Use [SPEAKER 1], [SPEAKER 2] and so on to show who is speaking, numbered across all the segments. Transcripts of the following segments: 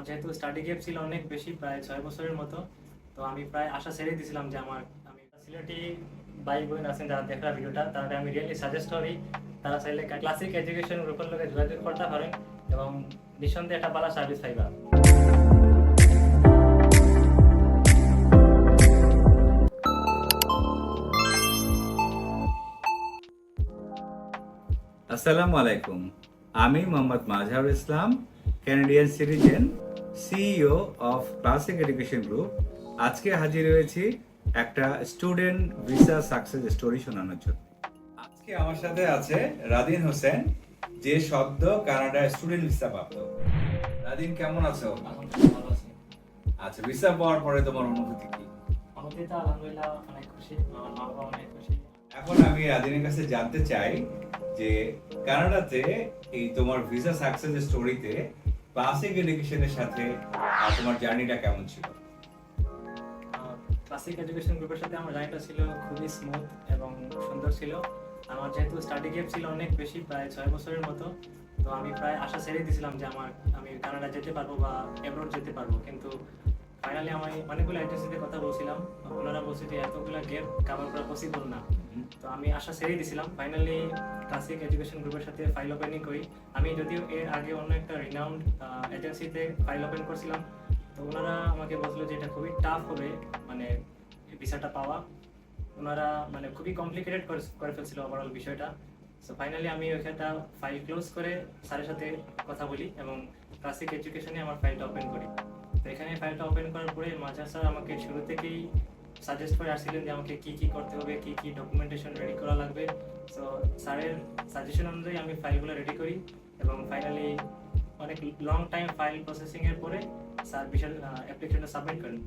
[SPEAKER 1] আমার যেহেতু study gap ছিল অনেক বেশি, প্রায় ছয় বছরের মতো, তো আমি প্রায় আশা ছেড়ে দিয়েছিলাম যে আমার, আমি সিলেটি ভাই বোন আছেন যারা দেখরা ভিডিওটা তাদের আমি রিয়েলি সাজেস্ট করি। তারা চাইলে ক্লাসিক এডুকেশন গ্রুপের লগে যোগাযোগ করতে পারেন এবং নিঃসন্দেহে একটা ভালো সার্ভিস পাইবা।
[SPEAKER 2] আসসালামু আলাইকুম। আমি Mohammad Mazhar Islam Canadian citizen CEO of Classic Education Group আজকে হাজির হয়েছি একটা স্টুডেন্ট ভিসা সাকসেস স্টোরি শোনানোর জন্য। আজকে আমার সাথে আছে রাদিন হোসেন যে শব্দ কানাডার স্টুডেন্ট ভিসা প্রাপ্ত। রাদিন কেমন আছো? আচ্ছা ভিসা পাওয়ার পরে তোমার অনুভূতি কি?
[SPEAKER 1] আমাদের তো আলহামদুলিল্লাহ অনেক খুশি আমার মা বাবা অনেক খুশি।
[SPEAKER 2] এখন আমি রাদিনের কাছে জানতে চাই যে কানাডাতে এই তোমার ভিসা সাকসেস স্টোরিতে ক্লাসিক এডুকেশনের সাথে তোমার জার্নিটা কেমন ছিল?
[SPEAKER 1] ক্লাসিক এডুকেশন গ্রুপের সাথে আমার জার্নিটা ছিল খুবই স্মুথ এবং সুন্দর ছিল। আমার যেহেতু স্টাডি গ্যাপ ছিল অনেক বেশি, প্রায় ছয় বছরের মতো, তো আমি প্রায় আশা ছেড়ে দিয়েছিলাম যে আমার, আমি কানাডা যেতে পারব বা এব্রোড যেতে পারব। কিন্তু ফাইনালি আমি অনেকগুলো এজেন্সিতে কথা বলছিলাম। ওনারা বলছে যে এতগুলো গ্যাপ কাভার করা পসিবল না। তো আমি আশা ছেড়ে দিয়েছিলাম ফাইনালি ক্লাসিক এডুকেশন গ্রুপের সাথে ফাইল ওপেনিং করি। আমি যদিও এর আগে অন্য একটা রিনাউন্ড এজেন্সিতে ফাইল ওপেন করছিলাম, তো ওনারা আমাকে বলছিল যে এটা খুবই টাফ হবে মানে ভিসাটা পাওয়া। ওনারা মানে খুবই কমপ্লিকেটেড করে ফেলছিল ওভারঅল বিষয়টা। সো ফাইনালি আমি ওইখানটা ফাইল ক্লোজ করে স্যারের সাথে কথা বলি এবং ক্লাসিক এডুকেশনে আমার ফাইলটা ওপেন করি। তো এখানে ফাইলটা ওপেন করার পরে মাঝার স্যার আমাকে শুরু থেকেই সাজেস্ট করে আসছিলেন যে আমাকে কি কি করতে হবে, কি কি ডকুমেন্টেশন রেডি করা লাগবে। সো স্যারের সাজেশন অনুযায়ী আমি ফাইলগুলো রেডি করি এবং ফাইনালি অনেক লং টাইম ফাইল প্রসেসিং এর পরে স্যার বিশাল অ্যাপ্লিকেশনটা সাবমিট করেন।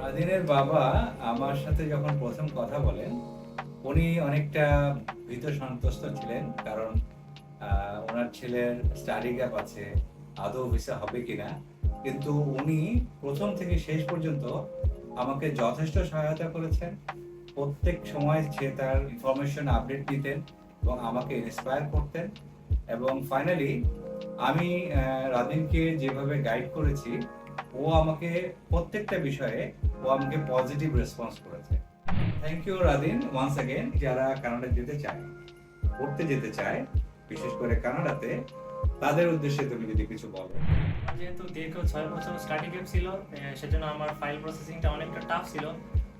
[SPEAKER 2] রাদিনের বাবা আমার সাথে যখন প্রথম কথা বলেন, উনি অনেকটা ভীত সন্তুষ্ট ছিলেন কারণ ওনার ছেলের স্টাডি গ্যাপ আছে, আদৌ ভিসা হবে কিনা। কিন্তু উনি প্রথম থেকে শেষ পর্যন্ত আমাকে যথেষ্ট সহায়তা করেছেন। প্রত্যেক সময় সে তার ইনফরমেশন আপডেট দিতেন এবং আমাকে ইন্সপায়ার করতেন। এবং ফাইনালি আমি রাদিনকে যেভাবে গাইড করেছি, ও আমাকে প্রত্যেকটা বিষয়ে, ও আমাকে পজিটিভ রেসপন্স করেছে। Thank you Radin once again যারা কানাডা যেতে চায় পড়তে যেতে চায়, বিশেষ করে কানাডাতে তাদের উদ্দেশ্যে তুমি যদি কিছু বলো।
[SPEAKER 1] যেহেতু দীর্ঘ ছয় বছর স্টাডি গ্যাপ ছিল সেজন্য আমার ফাইল প্রসেসিংটা অনেকটা টাফ ছিল।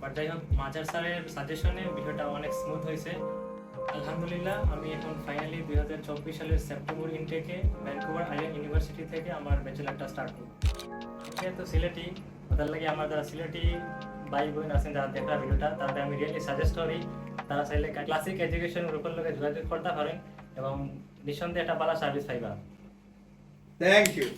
[SPEAKER 1] বাট যাই হোক, মাজার স্যারের সাজেশনে বিষয়টা অনেক স্মুথ হয়েছে। আলহামদুলিল্লাহ, আমি এখন ফাইনালি দুই হাজার চব্বিশ সালের সেপ্টেম্বর ইনটেকে ভ্যানকুভার আইএন ইউনিভার্সিটি থেকে আমার ব্যাচেলারটা স্টার্ট করব। যেহেতু সিলেটি, তার লাগে আমার যারা সিলেটি ভাই বোন আছেন যারা দেখা ভিডিওটা, তাদের আমি রিয়েলি সাজেস্ট করি, তারা চাইলে ক্লাসিক এডুকেশন গ্রুপের লগে যোগাযোগ করতে পারেন এবং নিঃসন্দেহে একটা ভালো সার্ভিস পাইবা।
[SPEAKER 2] Thank you